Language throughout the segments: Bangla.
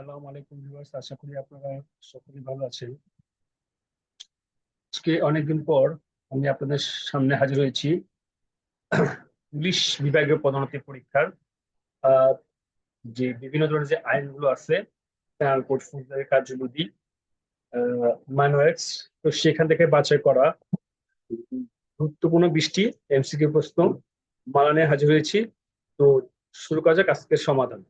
আসসালামু আলাইকুম ভিউয়ার্স, আশা করি আপনারা সকলেই ভালো আছেন। আজকে অনেকদিন পর আমি আপনাদের সামনে হাজির হয়েছি পুলিশ বিভাগীয় পদোন্নতি পরীক্ষার যে বিভিন্ন ধরনের যে আইনগুলো আছে পেনাল কোড ফৌজদারি কার্যবিধি মাইনওয়েটস তো সেখান থেকে বাছাই করা গুরুত্বপূর্ণ বৃষ্টি এমসিকিউ প্রশ্ন মালানে হাজির হয়েছি। তো শুরু করা যাক আজকের সমাধান।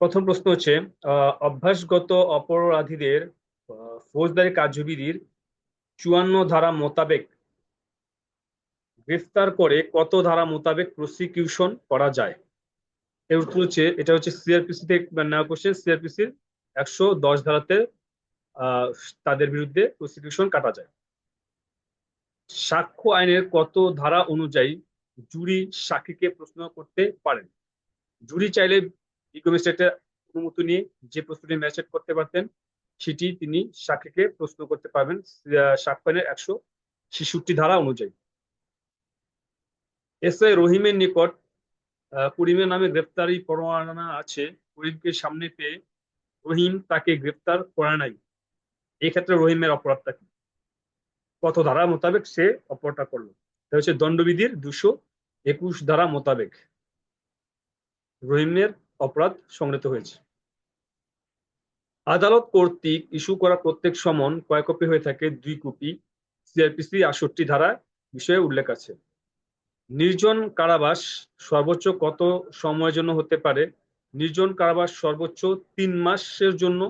প্রথম প্রশ্ন হচ্ছে অভ্যাসগত অপরাধীদের ফৌজদারি কার্যবিধির চুয়ান্ন ধারা মোতাবেক গ্রেফতার করে কত ধারা মোতাবেক প্রসিকিউশন করা যায়? এর উত্তর হচ্ছে, এটা হচ্ছে সিআরপিসি থেকে নেওয়া কোশ্চেন সিআরপিসির একশো দশ ধারাতে তাদের বিরুদ্ধে প্রসিকিউশন কাটা যায়। সাক্ষ্য আইনের কত ধারা অনুযায়ী জুরি সাক্ষীকে প্রশ্ন করতে পারেন? জুরি চাইলে ম্যাজিস্ট্রেটের অনুমতি নিয়ে যে প্রশ্নটি ম্যাজিস্ট্রেট করতে পারতেন, সেটি তিনি সাক্ষীকে প্রশ্ন করতে পারবেন আইনের একশো ছেষট্টি ধারা অনুযায়ী। এস আই রহিমের নিকট করিমের নামে গ্রেপ্তারি পরোয়ানা আছে। করিমকে সামনে পেয়ে রহিম তাকে গ্রেপ্তার করে নাই। এই ক্ষেত্রে রহিমের অপরাধটা কি? কত ধারা মোতাবেক সে অপরাধটা করল? এটা হচ্ছে দণ্ডবিধির দুশো একুশ ধারা মোতাবেক। রহিমের অপরাধ সংগৃহীত হয়েছে। আদালত কর্তৃক ইস্যু করা প্রত্যেক সমন কয় কপি হয়ে থাকে? দুই কপি। সিআরপিসি আটষট্টি ধারা বিষয়ে উল্লেখ আছে। নির্জন কারাবাস সর্বোচ্চ কত সময়ের জন্য হতে পারে? নির্জন কারাবাস সর্বোচ্চ তিন মাসের জন্য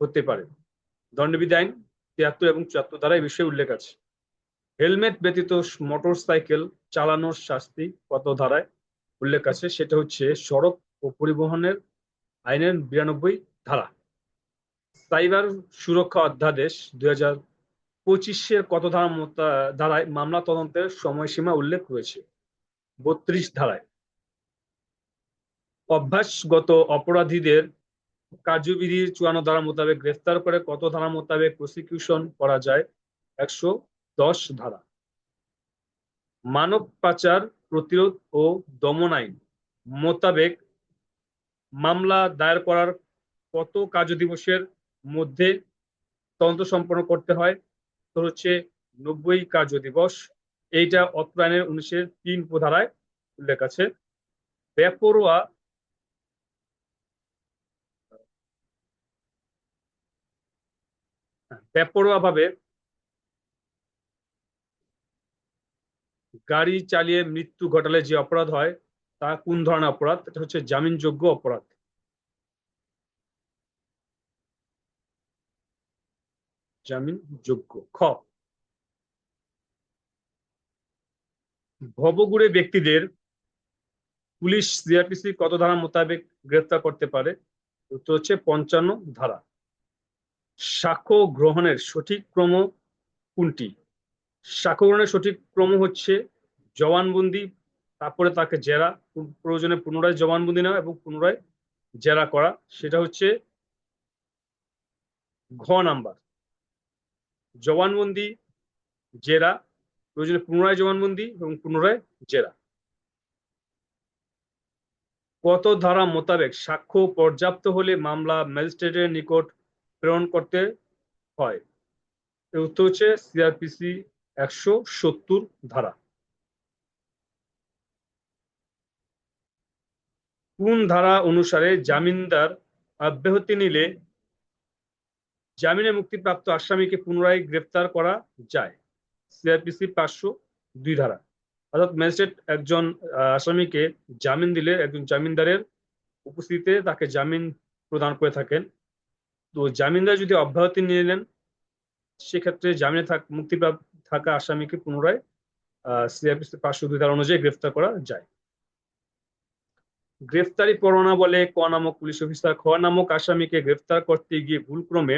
হতে পারে। দণ্ডবিধি আইন তিয়াত্তর এবং চুয়াত্তর ধারা এই বিষয়ে উল্লেখ আছে। হেলমেট ব্যতীত মোটর সাইকেল চালানোর শাস্তি কত ধারায় উল্লেখ আছে? সেটা হচ্ছে সড়ক ও পরিবহনের আইনের বিরানব্বই ধারা। সাইবার সুরক্ষা অধ্যাদেশ দুই হাজার পঁচিশের কত ধারা ধারায় মামলা তদন্তের সময়সীমা উল্লেখ রয়েছে। বত্রিশ ধারায়। অভ্যাসগত অপরাধীদের কার্যবিধির চুয়ান্ন ধারা মোতাবেক গ্রেফতার করে কত ধারা মোতাবেক প্রসিকিউশন করা যায়, একশো দশ ধারা। মানব পাচার প্রতিরোধ ও দমন আইন মোতাবেক মামলা দায়ের করার কত কার্যদিবসের মধ্যে তদন্ত সম্পন্ন করতে হয়? তো হচ্ছে নব্বই কার্য দিবস এইটা অত্র উনিশের তিন ধারায় উল্লেখ আছে। বেপরোয়া বেপরোয়া ভাবে গাড়ি চালিয়ে মৃত্যু ঘটালে যে অপরাধ হয় তা কোন ধরনের অপরাধ? এটা হচ্ছে জামিনযোগ্য অপরাধ। জামিনযোগ্য। খ। ভবগুড়ে ব্যক্তিদের পুলিশ সিআরপিসি কত ধারা মোতাবেক গ্রেফতার করতে পারে? উত্তর হচ্ছে পঞ্চান্ন ধারা। সাক্ষ্য গ্রহণের সঠিক ক্রম কোনটি? সাক্ষ্য গ্রহণের সঠিক ক্রম হচ্ছে জবানবন্দি তারপরে তাকে জেরা প্রয়োজনে পুনরায় জবানবন্দি নেওয়া এবং পুনরায় জেরা করা, সেটা হচ্ছে ঘ নাম্বার। জবানবন্দি, জেরা, প্রয়োজনে পুনরায় জবানবন্দি এবং পুনরায় জেরা। কত ধারা মোতাবেক সাক্ষ্য পর্যাপ্ত হলে মামলা ম্যাজিস্ট্রেটের নিকট প্রেরণ করতে হয়। উত্তর হচ্ছে সিআরপিসি একশো সত্তর ধারা। কোন ধারা অনুসারে জামিনদার অব্যাহতি নিলে জামিনে মুক্তিপ্রাপ্ত আসামিকে পুনরায় গ্রেফতার করা যায়? সিআরপিসি পাঁচশো দুই ধারা। অর্থাৎ ম্যাজিস্ট্রেট একজন আসামিকে জামিন দিলে একজন জামিনদারের উপস্থিতিতে তাকে জামিন প্রদান করে থাকেন। তো জামিনদার যদি অব্যাহতি নিয়ে নেন সেক্ষেত্রে জামিনে মুক্তিপ্রাপ্ত থাকা আসামিকে পুনরায় সিআরপিসি পাঁচশো দুই ধারা অনুযায়ী গ্রেফতার করা যায়। গ্রেফতারি পরোয়ানা বলে ক নামক পুলিশ অফিসার, খ নামক আসামিকে গ্রেফতার করতে গিয়ে ভুলক্রমে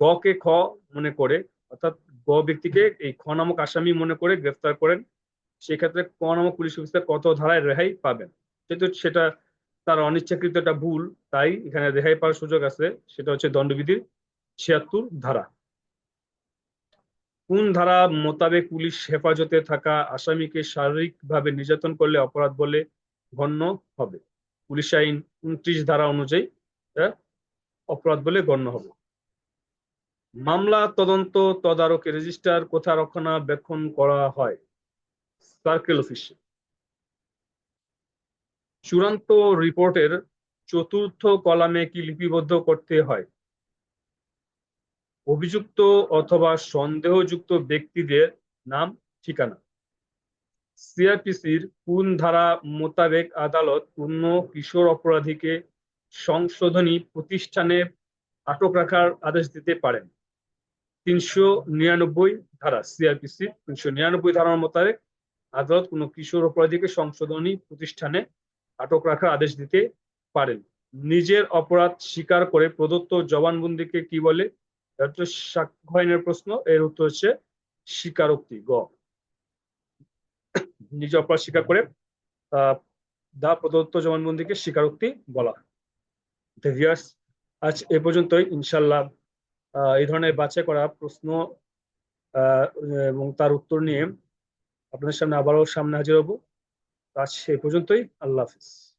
গ কে খ মনে করে, অর্থাৎ গ ব্যক্তিকে এই খ নামক আসামি মনে করে গ্রেফতার করেন। সেক্ষেত্রে ক নামক পুলিশ অফিসার কত ধারায় রেহাই পাবেন? যেহেতু সেটা তার অনিচ্ছাকৃত একটা ভুল, তাই এখানে রেহাই পাওয়ার সুযোগ আছে। সেটা হচ্ছে দণ্ডবিধির ছিয়াত্তর ধারা। কোন ধারা মোতাবেক পুলিশ হেফাজতে থাকা আসামিকে শারীরিকভাবে নির্যাতন করলে অপরাধ বলে গণ্য হবে। পুলিশ আইন উনত্রিশ ধারা অনুযায়ী অপরাধ বলে গণ্য হবে। মামলা তদন্ত তদারকি রেজিস্টার কোথায় রক্ষণাবেক্ষণ করা হয়? সার্কেল অফিসে। চূড়ান্ত রিপোর্টের চতুর্থ কলামে কি লিপিবদ্ধ করতে হয়? অভিযুক্ত অথবা সন্দেহযুক্ত ব্যক্তিদের নাম, ঠিকানা। সিআরপিসির কোন ধারা মোতাবেক আদালত পূর্ণ কিশোর অপরাধীকে সংশোধনী প্রতিষ্ঠানে আটক রাখার আদেশ দিতে পারেন? তিনশো নিরানব্বই ধারা সিআরপিসি, তিনশো নিরানব্বই ধারার মোতাবেক আদালত কোনো কিশোর অপরাধীকে সংশোধনী প্রতিষ্ঠানে আটক রাখার আদেশ দিতে পারেন। নিজের অপরাধ স্বীকার করে প্রদত্ত জবানবন্দিকে কি বলে? সাক্ষ্য আইনের প্রশ্ন। এর উত্তর হচ্ছে স্বীকারোক্তি, গ। নিজ অপরাধ স্বীকার করে দা প্রদত্ত জবানবন্দিকে স্বীকারোক্তি বলা। ভিয়ার্স আজ এ পর্যন্তই ইনশাল্লাহ এই ধরনের বাছাই করা প্রশ্ন এবং তার উত্তর নিয়ে আপনাদের সামনে আবারও সামনে হাজির হব। আজ সে পর্যন্তই, আল্লাহ হাফিজ।